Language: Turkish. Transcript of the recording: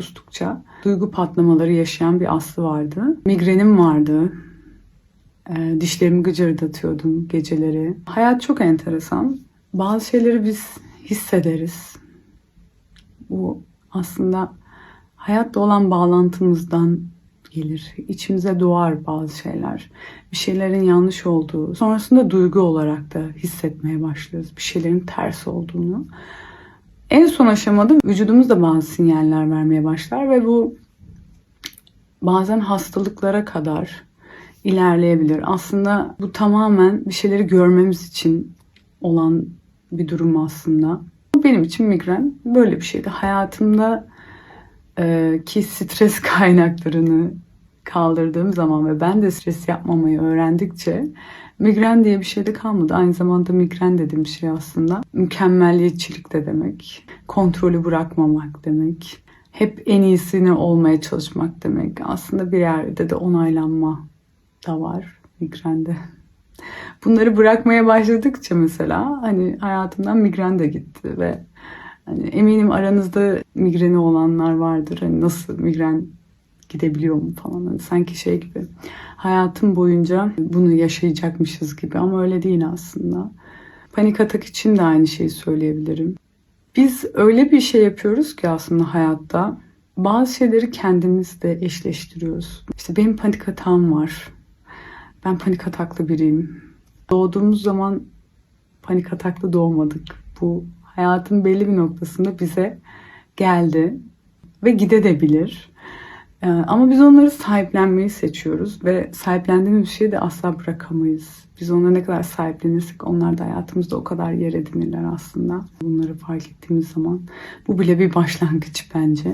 sustukça duygu patlamaları yaşayan bir Aslı vardı. Migrenim vardı. Ee, dişlerimi gıcırdatıyordum geceleri. Hayat çok enteresan. Bazı şeyleri biz hissederiz. Bu aslında hayatta olan bağlantımızdan gelir. İçimize doğar bazı şeyler. Bir şeylerin yanlış olduğu, sonrasında duygu olarak da hissetmeye başlıyoruz. Bir şeylerin ters olduğunu. En son aşamada vücudumuz da bazı sinyaller vermeye başlar ve bu bazen hastalıklara kadar ilerleyebilir. Aslında bu tamamen bir şeyleri görmemiz için olan bir durum aslında. Benim için migren böyle bir şeydi. Hayatımda ki stres kaynaklarını kaldırdığım zaman ve ben de stres yapmamayı öğrendikçe migren diye bir şey de kalmadı. Aynı zamanda migren dediğim şey aslında mükemmelliyetçilik de demek. Kontrolü bırakmamak demek. Hep en iyisini olmaya çalışmak demek. Aslında bir yerde de onaylanma da var migrende. Bunları bırakmaya başladıkça mesela hani hayatımdan migren de gitti ve hani eminim aranızda migreni olanlar vardır. Hani nasıl migren gidebiliyor mu falan. Hani sanki şey gibi hayatım boyunca bunu yaşayacakmışız gibi ama öyle değil aslında. Panik atak için de aynı şeyi söyleyebilirim. Biz öyle bir şey yapıyoruz ki aslında hayatta bazı şeyleri kendimizle eşleştiriyoruz. İşte benim panik atağım var. Ben panik ataklı biriyim. Doğduğumuz zaman panik ataklı doğmadık. Bu hayatın belli bir noktasında bize geldi ve gidebilir. Ee, Ama biz onları sahiplenmeyi seçiyoruz ve sahiplendiğimiz şeyi de asla bırakamayız. Biz onları ne kadar sahiplenirsek onlar da hayatımızda o kadar yer edinirler aslında. Bunları fark ettiğimiz zaman bu bile bir başlangıç bence.